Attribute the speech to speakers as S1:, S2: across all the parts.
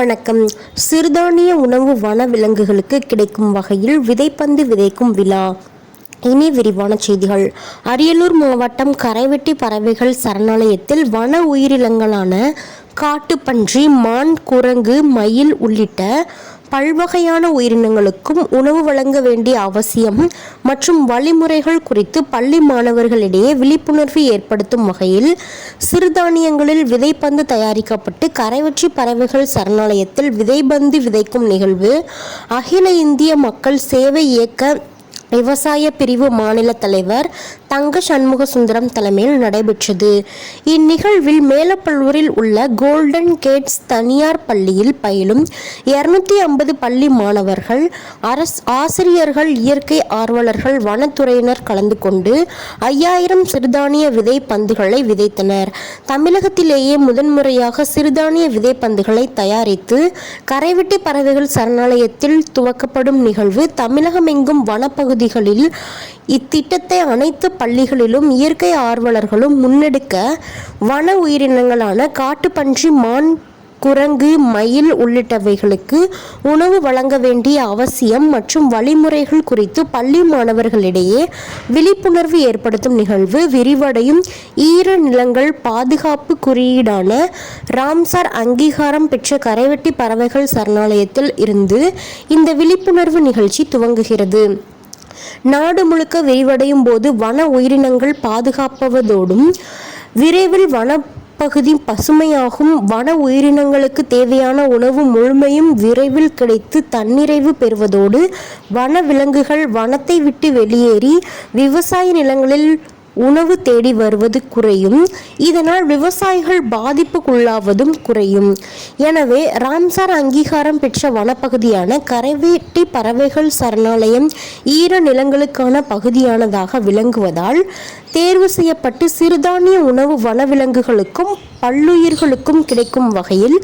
S1: வணக்கம். சிறுதானிய உணவு வன விலங்குகளுக்கு கிடைக்கும் வகையில் விதைப்பந்து விதைக்கும் விழா. இனி விரிவான செய்திகள். அரியலூர் மாவட்டம் கரைவெட்டி பறவைகள் சரணாலயத்தில் வன உயிரினங்களான காட்டுப்பன்றி மான் குரங்கு மயில் உள்ளிட்ட பல்வகையான உயிரினங்களுக்கும் உணவு வழங்க வேண்டிய அவசியம் மற்றும் வழிமுறைகள் குறித்து பள்ளி மாணவர்களிடையே விழிப்புணர்வு ஏற்படுத்தும் வகையில் சிறுதானியங்களில் விதைப்பந்து தயாரிக்கப்பட்டு கரைவற்றி பறவைகள் சரணாலயத்தில் விதைபந்து விதைக்கும் நிகழ்வு அகில இந்திய மக்கள் சேவை இயக்க விவசாய பிரிவு மாநில தலைவர் தங்க சண்முக சுந்தரம் தலைமையில் நடைபெற்றது. இந்நிகழ்வில் மேலப்பள்ளூரில் உள்ள கோல்டன் கேட்ஸ் தனியார் பள்ளியில் பயிலும் இருநூத்தி ஐம்பது பள்ளி மாணவர்கள் அரசு ஆசிரியர்கள் இயற்கை ஆர்வலர்கள் வனத்துறையினர் கலந்து கொண்டு ஐயாயிரம் சிறுதானிய விதை பந்துகளை விதைத்தனர். தமிழகத்திலேயே முதன்முறையாக சிறுதானிய விதை பந்துகளை தயாரித்து கரைவெட்டி பறவைகள் சரணாலயத்தில் துவக்கப்படும் நிகழ்வு தமிழகமெங்கும் வனப்பகுதி பகுதிகளில் இத்திட்டத்தை அனைத்து பள்ளிகளிலும் இயற்கை ஆர்வலர்களும் முன்னெடுக்க வன உயிரினங்களான காட்டுப்பன்றி மான் குரங்கு மயில் உள்ளிட்டவைகளுக்கு உணவு வழங்க வேண்டிய அவசியம் மற்றும் வழிமுறைகள் குறித்து பள்ளி மாணவர்களிடையே விழிப்புணர்வு ஏற்படுத்தும் நிகழ்வு விரிவடையும். ஈர நிலங்கள் பாதுகாப்பு குறியீடான ராம்சார் அங்கீகாரம் பெற்ற கரைவெட்டி பறவைகள் சரணாலயத்தில் இருந்து இந்த விழிப்புணர்வு நிகழ்ச்சி துவங்குகிறது. நாடு முழுக்க விரிவடையும் போது வன உயிரினங்கள் பாதுகாப்பதோடும் விரைவில் வனப்பகுதி பசுமையாகும். வன உயிரினங்களுக்கு தேவையான உணவு முழுமையும் விரைவில் கிடைத்து தன்னிறைவு பெறுவதோடு வன விலங்குகள் வனத்தை விட்டு வெளியேறி விவசாய நிலங்களில் உணவு தேடி வருவது குறையும். இதனால் விவசாயிகள் பாதிப்புக்குள்ளாவதும் குறையும். எனவே ராம்சார் அங்கீகாரம் பெற்ற வனப்பகுதியான கரைவேட்டி பறவைகள் சரணாலயம் ஈர நிலங்களுக்கான பகுதியானதாக விளங்குவதால் தேர்வு செய்யப்பட்டு சிறுதானிய உணவு வனவிலங்குகளுக்கும் பல்லுயிர்களுக்கும் கிடைக்கும் வகையில்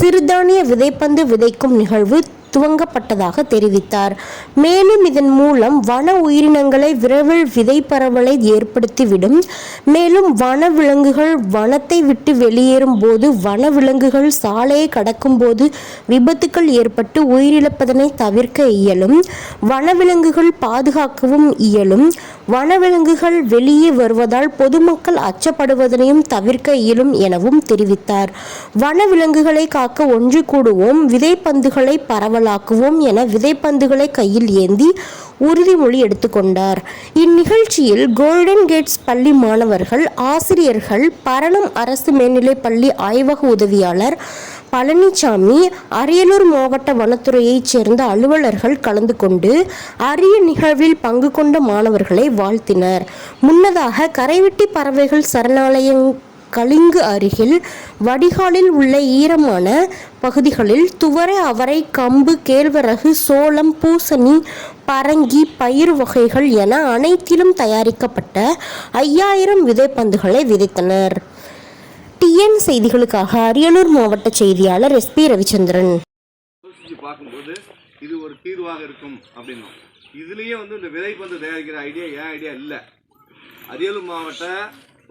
S1: சிறுதானிய விதைப்பந்து விதைக்கும் நிகழ்வு துவங்கப்பட்டதாக தெரிவித்தார். மேலும் இதன் மூலம் வன உயிரினங்களை விரைவில் விதை பரவலை ஏற்படுத்திவிடும். மேலும் வன விலங்குகள் வனத்தை விட்டு வெளியேறும் போது வன விலங்குகள் சாலையை கடக்கும் போது விபத்துக்கள் ஏற்பட்டு உயிரிழப்பதனை தவிர்க்க இயலும். வனவிலங்குகள் பாதுகாக்கவும் இயலும். வனவிலங்குகள் வெளியே வருவதால் பொதுமக்கள் அச்சப்படுவதனையும் தவிர்க்க இயலும் எனவும் தெரிவித்தார். வனவிலங்குகளை காக்க ஒன்று கூடுவோம். விதைப்பந்துகளை பரவலாக்குவோம் என விதைப்பந்துகளை கையில் ஏந்தி உறுதிமொழி எடுத்துக்கொண்டார் இந்நிகழ்ச்சியில் கோல்டன் கேட்ஸ் பள்ளி மாணவர்கள் ஆசிரியர்கள் பரணம் அரசு மேல்நிலைப் பள்ளி ஆய்வக உதவியாளர் பழனிசாமி அரியலூர் மாவட்ட வனத்துறையைச் சேர்ந்த அலுவலர்கள் கலந்து கொண்டு அரிய நிகழ்வில் பங்கு கொண்ட மாணவர்களை வாழ்த்தினர். முன்னதாக கரைவெட்டி பறவைகள் சரணாலயம் கலிங்கு அருகில் வடிகாலில் உள்ள ஈரமான பகுதிகளில் துவரை அவரை கம்பு கேழ்வரகு சோளம் பூசணி பரங்கி பயிர் வகைகள் என அனைத்திலும் தயாரிக்கப்பட்ட ஐயாயிரம் விதைப்பந்துகளை விதைத்தனர். டிஎன் செய்திகளுக்காக அரியலூர் மாவட்ட செய்தியாளர் எஸ் பி
S2: ரவிச்சந்திரன். பார்க்கும்போது இது ஒரு தீர்வாக இருக்கும் அப்படின்னும். இதுலேயே வந்து இந்த விதைப்பந்து தயாரிக்கிற ஐடியா ஏன் ஐடியா இல்லை. அரியலூர் மாவட்ட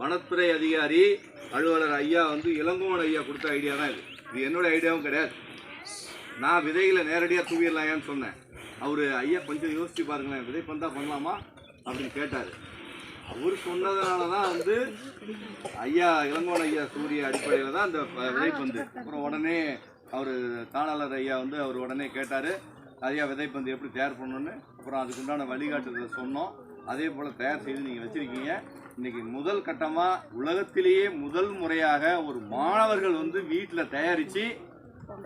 S2: வனத்துறை அதிகாரி அலுவலர் ஐயா வந்து இளங்கோவன் ஐயா கொடுத்த ஐடியா தான் இது. இது என்னோட ஐடியாவும் கிடையாது. நான் விதைகளை நேரடியாக தூவிடலாயான்னு சொன்னேன். அவர் ஐயா கொஞ்சம் யோசித்து பாருங்களேன் விதைப்பந்தா பண்ணலாமா அப்படின்னு கேட்டார். அவர் சொன்னதுனால தான் வந்து ஐயா இளங்கோன் ஐயா சூரிய அடிப்படையில் தான் அந்த விதைப்பந்து அப்புறம் உடனே அவர் தாளாளர் ஐயா வந்து அவர் உடனே கேட்டார் ஐயா விதைப்பந்து எப்படி தயார் பண்ணணுன்னு அப்புறம் அதுக்குண்டான வழிகாட்டுதலை சொன்னோம். அதே போல் தயார் செய்து நீங்கள் வச்சுருக்கீங்க. இன்னைக்கு முதல் கட்டமாக உலகத்திலேயே முதல் முறையாக ஒரு மாணவர்கள் வந்து வீட்டில் தயாரித்து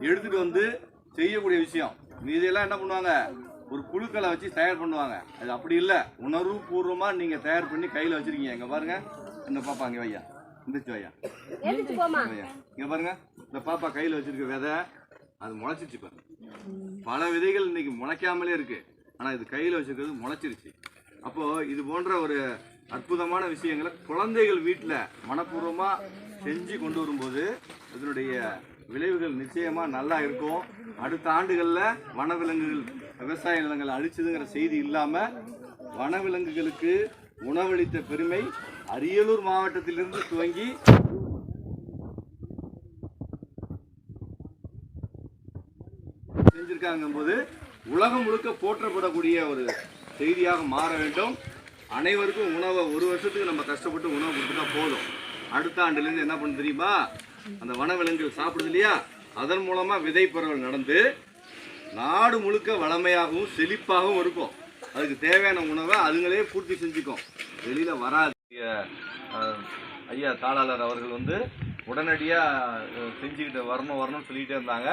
S2: எடுத்துகிட்டு வந்து செய்யக்கூடிய விஷயம். மீதியெல்லாம் என்ன பண்ணுவாங்க? ஒரு குழுக்களை வச்சு தயார் பண்ணுவாங்க. அது அப்படி இல்லை. உணர்வு பூர்வமாக நீங்கள் தயார் பண்ணி கையில் வச்சுருக்கீங்க. இங்கே பாருங்க. இந்த பாப்பா இங்கே வையா. இந்திச்சு வையா. வையா. இங்கே பாருங்க. இந்த பாப்பா கையில் வச்சிருக்க விதை அது முளைச்சிருச்சு பாருங்க பல விதைகள் இன்னைக்கு முளைக்காமலே இருக்கு. ஆனால் இது கையில் வச்சிருக்கிறது முளைச்சிருச்சு. அப்போ இது போன்ற ஒரு அற்புதமான விஷயங்களை குழந்தைகள் வீட்டில் மனப்பூர்வமாக செஞ்சு கொண்டு வரும்போது இதனுடைய விளைவுகள் நிச்சயமாக நல்லா இருக்கும். அடுத்த ஆண்டுகளில் வனவிலங்குகள் விவசாய நிலங்களை அழிச்சதுங்கிற செய்தி இல்லாமல் வனவிலங்குகளுக்கு உணவளித்த பெருமை அரியலூர் மாவட்டத்திலிருந்து துவங்கி இருக்காங்கும்போது உலகம் முழுக்க போற்றப்படக்கூடிய ஒரு செய்தியாக மாற வேண்டும். அனைவருக்கும் உணவை ஒரு வருஷத்துக்கு நம்ம கஷ்டப்பட்டு உணவு கொடுத்துட்டா போதும். அடுத்த ஆண்டுலேருந்து என்ன பண்ண தெரியுமா? அந்த வனவிலங்குகள் சாப்பிடுது இல்லையா? அதன் மூலமாக விதை பரவல் நடந்து நாடு முழுக்க வளமையாகவும் செழிப்பாகவும் இருக்கும். அதுக்கு தேவையான உணவை அதுங்களே பூர்த்தி செஞ்சுக்கும். வெளியில் வராது. ஐயா தாளாளர் அவர்கள் வந்து உடனடியாக செஞ்சுக்கிட்டு வரணும் வரணும்னு சொல்லிக்கிட்டே இருந்தாங்க.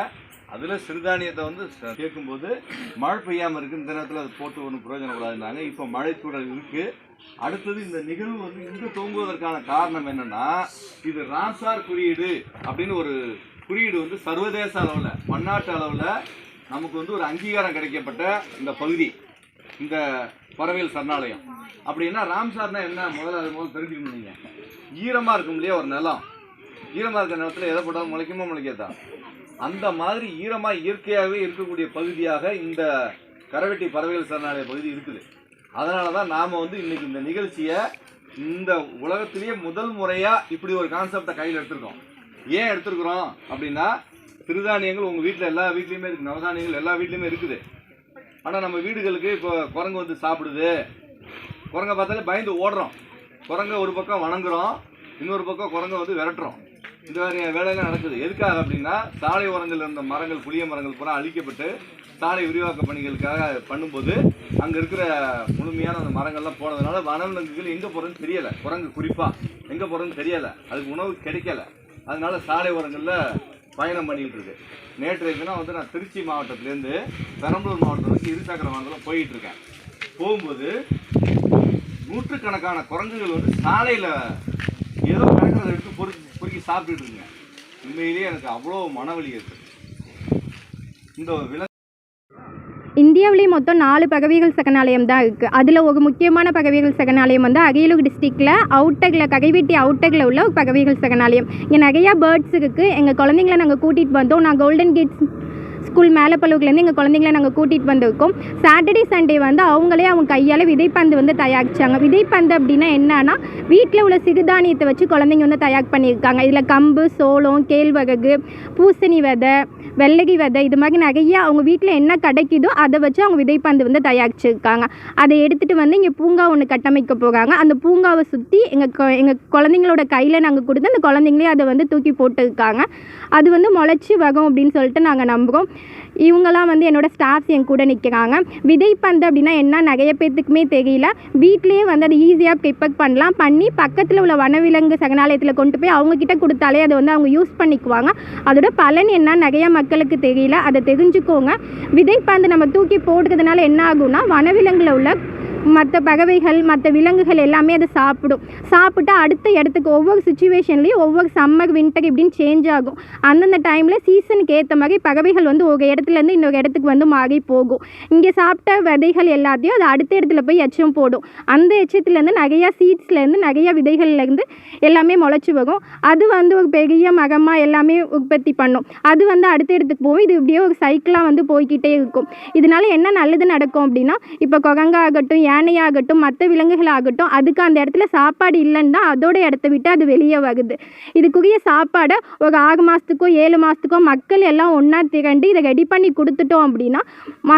S2: அதில் சிறுதானியத்தை வந்து கேட்கும்போது மழை பெய்யாமல் இருக்குது இந்த நேரத்தில் அது போட்டு ஒன்றும் பிரயோஜனப்படாதுனாங்க இப்போ மழைத்தூரல் இருக்குது அடுத்தது இந்த நிகழ்வு வந்து இங்கே தோங்குவதற்கான காரணம் என்னென்னா இது ராசார் குறியீடு அப்படின்னு ஒரு குறியீடு வந்து சர்வதேச அளவில் பன்னாட்டு அளவில் நமக்கு வந்து ஒரு அங்கீகாரம் கிடைக்கப்பட்ட இந்த பகுதி இந்த பறவைகள் சரணாலயம். அப்படின்னா ராம்சார்னா என்ன? முதல்ல அது முதல்ல தெரிஞ்சுக்கணும் நீங்கள் ஈரமாக இருக்கும் இல்லையா ஒரு நிலம்? ஈரமாக இருக்கிற நிலத்தில் எதை போட்டாலும் முளைக்குமா முளைக்காதா? அந்த மாதிரி ஈரமாக இயற்கையாகவே இருக்கக்கூடிய பகுதியாக இந்த கரவெட்டி பறவைகள் சரணாலய பகுதி இருக்குது. அதனால தான் நாம் வந்து இன்னைக்கு இந்த நிகழ்ச்சியை இந்த உலகத்திலேயே முதல் முறையாக இப்படி ஒரு கான்செப்டை கையில் எடுத்திருக்கோம். ஏன் எடுத்திருக்கிறோம் அப்படின்னா சிறுதானியங்கள் உங்கள் வீட்டில் எல்லா வீட்லேயுமே இருக்குது நவதானியங்கள் எல்லா வீட்லேயுமே இருக்குது. ஆனால் நம்ம வீடுகளுக்கு இப்போ குரங்கு வந்து சாப்பிடுது. குரங்கை பார்த்தாலே பயந்து ஓடுறோம். குரங்கை ஒரு பக்கம் வணங்குறோம். இன்னொரு பக்கம் குரங்கை வந்து விரட்டுறோம். இந்த மாதிரியான வேலைகள் நடக்குது. எதுக்காக அப்படின்னா சாலை ஓரங்களில் இருந்த மரங்கள் புளிய மரங்கள் பூரா அழிக்கப்பட்டு சாலை விரிவாக்க பணிகளுக்காக பண்ணும்போது அங்கே இருக்கிற முழுமையான அந்த மரங்கள்லாம் போனதுனால வனவிலங்குகள் எங்கே போகிறதுன்னு தெரியலை. குரங்கு குறிப்பாக எங்கே போகிறதுன்னு தெரியலை. அதுக்கு உணவு கிடைக்கல. அதனால சாலை ஓரங்களில் பயணம் பண்ணிகிட்டு இருக்கு. நேற்றைய தினம் வந்து நான் திருச்சி மாவட்டத்துலேருந்து பெரம்பலூர் மாவட்டம் வரைக்கும் இருசக்கர வாகனத்தில் போயிட்டு இருக்கேன். போகும்போது நூற்றுக்கணக்கான குரங்குகள் வந்து சாலையில் சாப்பிட்டுட்டு இருந்தேன் உண்மையிலேயே எனக்கு அவ்வளோ மனவலி ஏற்படுது. இந்த விலங்கு
S3: இந்தியாவிலேயே மொத்தம் நாலு பகவைகள் சகனாலயம் தான் இருக்குது அதில் ஒரு முக்கியமான பகவைகள் சகனாலயம் வந்து அரியலூர் டிஸ்ட்ரிக்டில் அவுட்டகில் ககைவெட்டி அவுட்டகில் உள்ள ஒரு பறவைகள் சகனாலயம் இங்கே நிறையா பேர்ட்ஸ் இருக்குது எங்கள் குழந்தைங்கள நாங்கள் கூட்டிகிட்டு வந்தோம். நான் கோல்டன் கேட்ஸ் ஸ்கூல் மேலப்பழுவுக்குலேருந்து எங்கள் குழந்தைங்கள நாங்கள் கூட்டிகிட்டு வந்திருக்கோம். சாட்டர்டே சண்டே வந்து அவங்களே அவங்க கையால் விதைப்பந்து வந்து தயாரிச்சாங்க. விதைப்பந்து அப்படின்னா என்னன்னா வீட்டில் உள்ள சிறுதானியத்தை வச்சு குழந்தைங்க வந்து தயார் பண்ணியிருக்காங்க. இதில் கம்பு சோளம் கேழ்வரகு பூசணி விதை வெள்ளகி விதை இது மாதிரி நிறைய அவங்க வீட்டில் என்ன கிடைக்குதோ அதை வச்சு அவங்க விதைப்பந்து வந்து தயாரிச்சிருக்காங்க. அதை எடுத்துகிட்டு வந்து இங்கே பூங்கா ஒன்று கட்டமைக்க போகிறாங்க. அந்த பூங்காவை சுற்றி எங்கள் எங்கள் குழந்தைங்களோட கையில் நாங்கள் கொடுத்து அந்த குழந்தைங்களே அதை வந்து தூக்கி போட்டுருக்காங்க. அது வந்து முளைச்சி வரும் அப்படின்னு சொல்லிட்டு நாங்கள் நம்புகிறோம். இவங்கெல்லாம் வந்து என்னோட ஸ்டாஃப்ஸ் என் கூட நிற்கிறாங்க விதைப்பந்து அப்படின்னா என்ன? நிறைய பேர்த்துக்குமே தெரியல. வீட்லேயே வந்து அதை ஈஸியாக ப்ரிப்பேர் பண்ணலாம். பண்ணி பக்கத்தில் உள்ள வனவிலங்கு சரணாலயத்தில் கொண்டு போய் அவங்கக்கிட்ட கொடுத்தாலே அதை வந்து அவங்க யூஸ் பண்ணிக்குவாங்க. அதோட பலன் என்ன? நிறைய மக்களுக்கு தெரியல. அதை தெரிஞ்சுக்கோங்க. விதைப்பந்து நம்ம தூக்கி போடுறதுனால என்ன ஆகும்னா வனவிலங்கில் உள்ள மற்ற பகவைகள் மற்ற விலங்குகள் எல்லாமே அதை சாப்பிடும். சாப்பிட்டு அடுத்த இடத்துக்கு ஒவ்வொரு சுச்சுவேஷன்லேயும் ஒவ்வொரு சம்மர் வின்டர் இப்படின்னு சேஞ்ச் ஆகும். அந்தந்த டைமில் சீசனுக்கு ஏற்ற மாதிரி பகவைகள் வந்து ஒரு இடத்துலேருந்து இன்னொரு இடத்துக்கு வந்து மாறி போகும். இங்கே சாப்பிட்ட விதைகள் எல்லாத்தையும் அது அடுத்த இடத்துல போய் எச்சம் போடும். அந்த எச்சத்துலேருந்து நிறையா சீட்ஸ்லேருந்து நிறையா விதைகள்லேருந்து எல்லாமே முளைச்சி வரும் அது வந்து ஒரு பெரிய மகமாக எல்லாமே உற்பத்தி பண்ணும். அது வந்து அடுத்த இடத்துக்கு போகும். இது இப்படியே ஒரு சைக்கிளாக வந்து போய்க்கிட்டே இருக்கும். இதனால என்ன நல்லது நடக்கும் அப்படின்னா இப்போ குரங்காகட்டும் யானையாகட்டும் மற்ற விலங்குகளாகட்டும் அதுக்கு அந்த இடத்துல சாப்பாடு இல்லைன்னா அதோட இடத்த விட்டு அது வெளியே வருது. இதுக்குரிய சாப்பாடை ஒரு ஆறு மாதத்துக்கோ ஏழு மாதத்துக்கோ மக்கள் எல்லாம் ஒன்றா திரண்டு இதை ரெடி பண்ணி கொடுத்துட்டோம் அப்படின்னா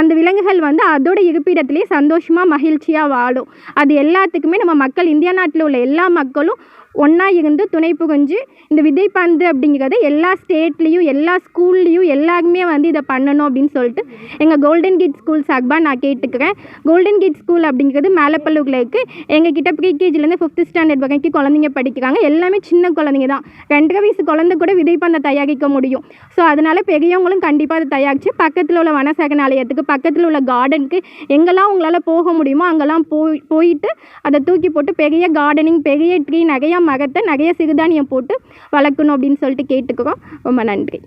S3: அந்த விலங்குகள் வந்து அதோட இருப்பிடத்துலேயே சந்தோஷமாக மகிழ்ச்சியாக வாழும். அது எல்லாத்துக்குமே நம்ம மக்கள் இந்தியா நாட்டில் உள்ள எல்லா மக்களும் ஒன்றா இருந்து துணை புரிஞ்சு இந்த விதைப்பந்து அப்படிங்கிறது எல்லா ஸ்டேட்லேயும் எல்லா ஸ்கூல்லேயும் எல்லாருமே வந்து இதை பண்ணணும் அப்படின்னு சொல்லிட்டு எங்கள் கோல்டன் கிட் ஸ்கூல் சார்பாக நான் கேட்டுக்கிறேன். கோல்டன் கிட் ஸ்கூல் அப்படிங்கிறது மேலப்பல்லூரில் இருக்குது எங்கள் கிட்ட ப்ரீகேஜிலேருந்து ஃபிஃப்த் ஸ்டாண்டர்ட் வரைக்கும் குழந்தைங்க படிக்கிறாங்க. எல்லாமே சின்ன குழந்தைங்க தான். ரெண்டரை வயசு குழந்தை கூட விதைப்பந்தை தயாரிக்க முடியும். ஸோ அதனால் பெரியவங்களும் கண்டிப்பாக அதை தயாரித்து பக்கத்தில் உள்ள வனசகனாலயத்துக்கு பக்கத்தில் உள்ள கார்டனுக்கு எங்கெல்லாம் உங்களால் போக முடியுமோ அங்கெல்லாம் போய் போயிட்டு அதை தூக்கி போட்டு பெரிய கார்டனிங் பெரிய ட்ரீ நிறையா மரத்தை நிறைய சிறுதானியம் போட்டு வளர்க்கணும் அப்படின்னு சொல்லிட்டு கேட்டுக்கிறோம். ரொம்ப நன்றி.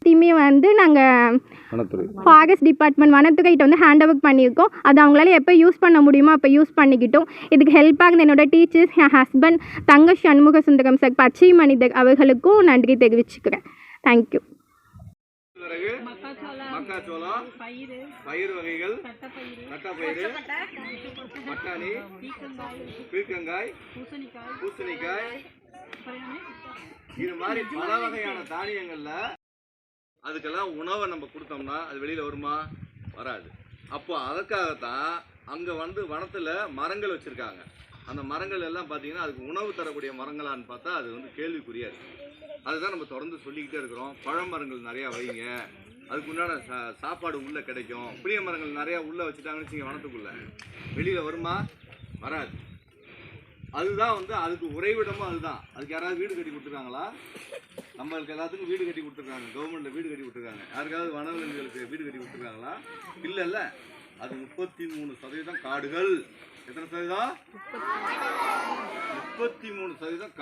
S3: எல்லாத்தையுமே வந்து நாங்கள் ஃபாரஸ்ட் டிபார்ட்மெண்ட் வனத்துறைகிட்ட வந்து ஹேண்ட் ஓவர் பண்ணியிருக்கோம். அது அவங்களால எப்போ யூஸ் பண்ண முடியுமோ அப்போ யூஸ் பண்ணிக்கிட்டோம். இதுக்கு ஹெல்ப்பாக இருந்த என்னோட டீச்சர்ஸ் என் ஹஸ்பண்ட் தங்க சண்முக சுந்தரம் சார் பச்சை மனிதர் அவர்களுக்கும் நன்றி தெரிவிச்சுக்கிறேன். தேங்க்யூ
S2: பிறகு மக்காச்சோளம் பயிர் வகைகள் தட்டைப்பயிறு பட்டாணி பீர்க்கங்காய் பூசணிக்காய் இது மாதிரி பல வகையான தானியங்கள்ல அதுக்கெல்லாம் உணவை நம்ம கொடுத்தோம்னா அது வெளியில் வருமா? வராது. அப்போ அதற்காகத்தான் அங்கே வந்து வனத்தில் மரங்கள் வச்சுருக்காங்க. அந்த மரங்கள் எல்லாம் பார்த்தீங்கன்னா அதுக்கு உணவு தரக்கூடிய மரங்களான்னு பார்த்தா அது வந்து கேள்விக்குறியா இருக்கு. அதுதான் நம்ம தொடர்ந்து சொல்லிக்கிட்டே இருக்கிறோம். பழமரங்கள் நிறையா வைங்க. அதுக்கு உண்டான சா சாப்பாடு உள்ளே கிடைக்கும். புளிய மரங்கள் நிறையா உள்ளே வச்சுட்டாங்கன்னு வச்சுங்க வனத்துக்குள்ளே. வெளியில் வருமா? வராது. அதுதான் வந்து அதுக்கு உறைவிடமும் அதுதான். அதுக்கு யாராவது வீடு கட்டி கொடுத்துருக்காங்களா? நம்மளுக்கு எல்லாத்துக்கும் வீடு கட்டி கொடுத்துருக்காங்க. கவர்மெண்ட்டில் வீடு கட்டி கொடுத்துருக்காங்க. யாருக்காவது வனவிலங்குகளுக்கு வீடு கட்டி கொடுத்துருக்காங்களா? இல்லை இல்லை அது முப்பத்தி மூணு சதவீதம் காடுகள். எத்தனை சதவீதம்? முப்பத்தி மூணு சதவீதம்